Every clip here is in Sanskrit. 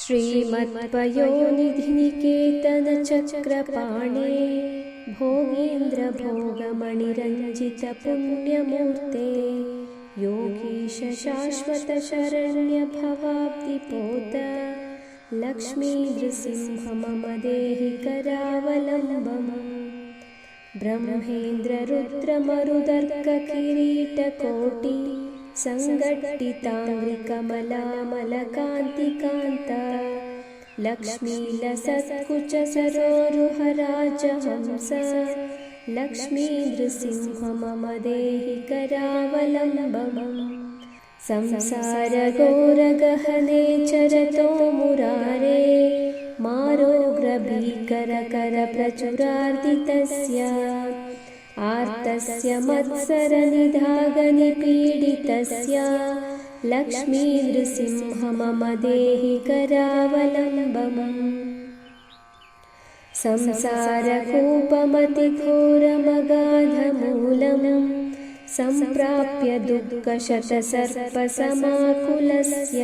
श्रीमत्पयोनिधिनिकेतनचक्रपाणे भोगेन्द्रभोगमणिरञ्जितपुण्यमूर्ते योगीश शाश्वतशरण्यभवाब्धिपोत लक्ष्मीनृसिंह मम देहि करावलम्बम् ब्रह्मेन्द्ररुद्रमरुदर्ककिरीटकोटि सङ्घटिताङ्ग्रिकमलामलकान्तिकान्ता लक्ष्मीलसत्कुच सरोरुहराजहंस लक्ष्मीनृसिंह मम देहि करावलम्बम् संसारघोरगहने चरतो मुरारे मारोग्रभीकरकरप्रचुरार्दितस्य आर्तस्य मत्सरनिधागनिपीडितस्य लक्ष्मीनृसिंह मम देहि करावलम्बम् संसारकूपमतिघोरमगाधमूलम् सम्प्राप्य दुःखशतसर्पसमाकुलस्य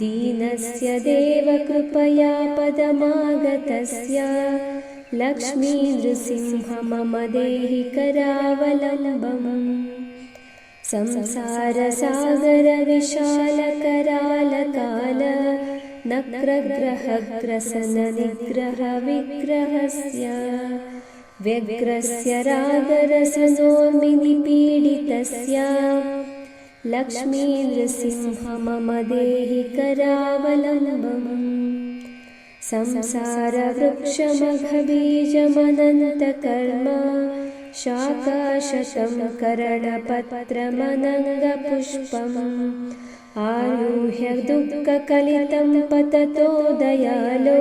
दीनस्य देवकृपया पदमागतस्य लक्ष्मीनृसिंह मम देहि करावलम्बम् संसारसागरविशालकरालकाल नक्रग्रहग्रसननिग्रहविग्रहस्य। व्यग्रस्य रागरसनोर्मिनिपीडितस्य। लक्ष्मीनृसिंह मम देहि करावलम्बम् संसारवृक्षमघबीजमनन्तकर्म शाकाशतं करणपत्रमनङ्गपुष्पम्। आरुह्य दुःखकलितं पततो दयालो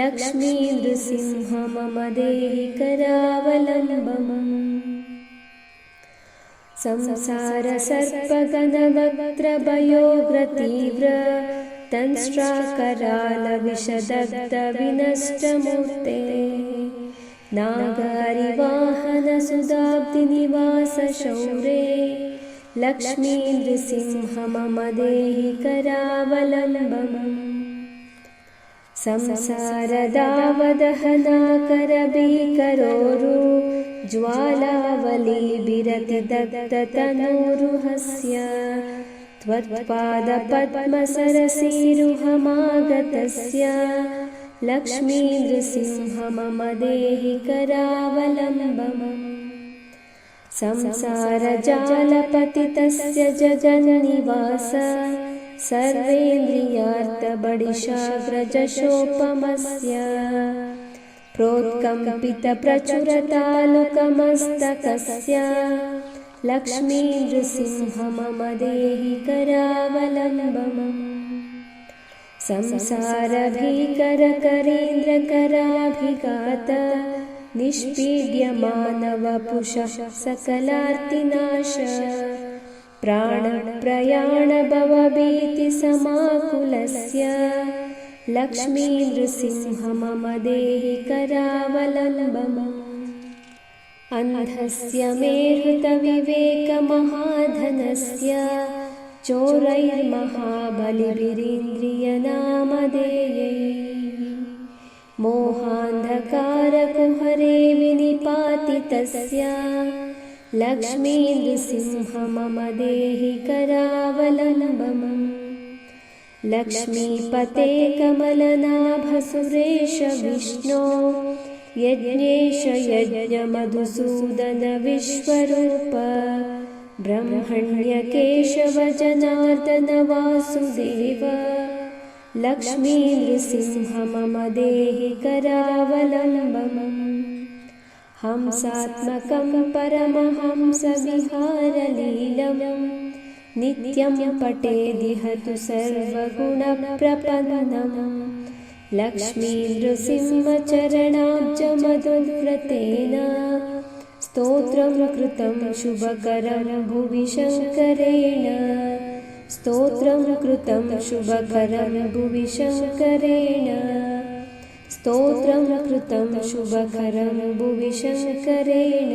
लक्ष्मीनृसिंह मम देहि करावलम्बम् संसारसर्पगणवक्त्रभयोग्रतीव्र तंष्ट्राकरालविशदग्धविनष्टमूर्ते नागारिवाहनसुदाब्धिनिवासशौरे लक्ष्मीनृसिंह मम देहि करावलम्बम् संसारदावदहनाकरबीकरोरु ज्वालावलीभिरतिदग्धतनूरुहस्य त्वत्पादपद्मसरसीरुहमागतस्य लक्ष्मीनृसिंह मम देहि करावलम्बम् संसारजालपतितस्य जगन्निवास सर्वेन्द्रियार्थबडिशाग्रजशोपमस्य। प्रोत्कम्पितप्रचुरतालुकमस्तकस्य लक्ष्मीनृसिंह मम देहि करावलम्बम् संसारभीकरकरेन्द्रकराभिघात निष्पीड्यमानवपुषः सकलार्तिनाश। प्राणप्रयाणभवभीतिसमाकुलस्य लक्ष्मीनृसिंह मम देहि करावलम्बम् अन्धस्य मेहृतविवेकमहाधनस्य चोरैर्महाबलिभिरीन्द्रियनामधेयै मोहान्धकारकुहरे विनिपातितस्य लक्ष्मीनृसिंह मम देहि करावलम्बम् लक्ष्मीपते कमलनाभसुरेश विष्णो यज्ञेश यज्ञमधुसूदनविश्वरूप ब्रह्मण्यकेशवजनार्दनवासुदेव लक्ष्मीनृसिंह मम देहि करावलम्बम् हंसात्मकं परमहंसविहारलीलं नित्यं पटेदिहतु सर्वगुणप्रपन्नम् लक्ष्मीनृसिंहचरणाब्जमधुव्रतेन स्तोत्रं कृतं शुभकरं भुवि शङ्करेण स्तोत्रं कृतं शुभकरं भुवि शङ्करेण स्तोत्रं कृतं शुभकरं भुवि शङ्करेण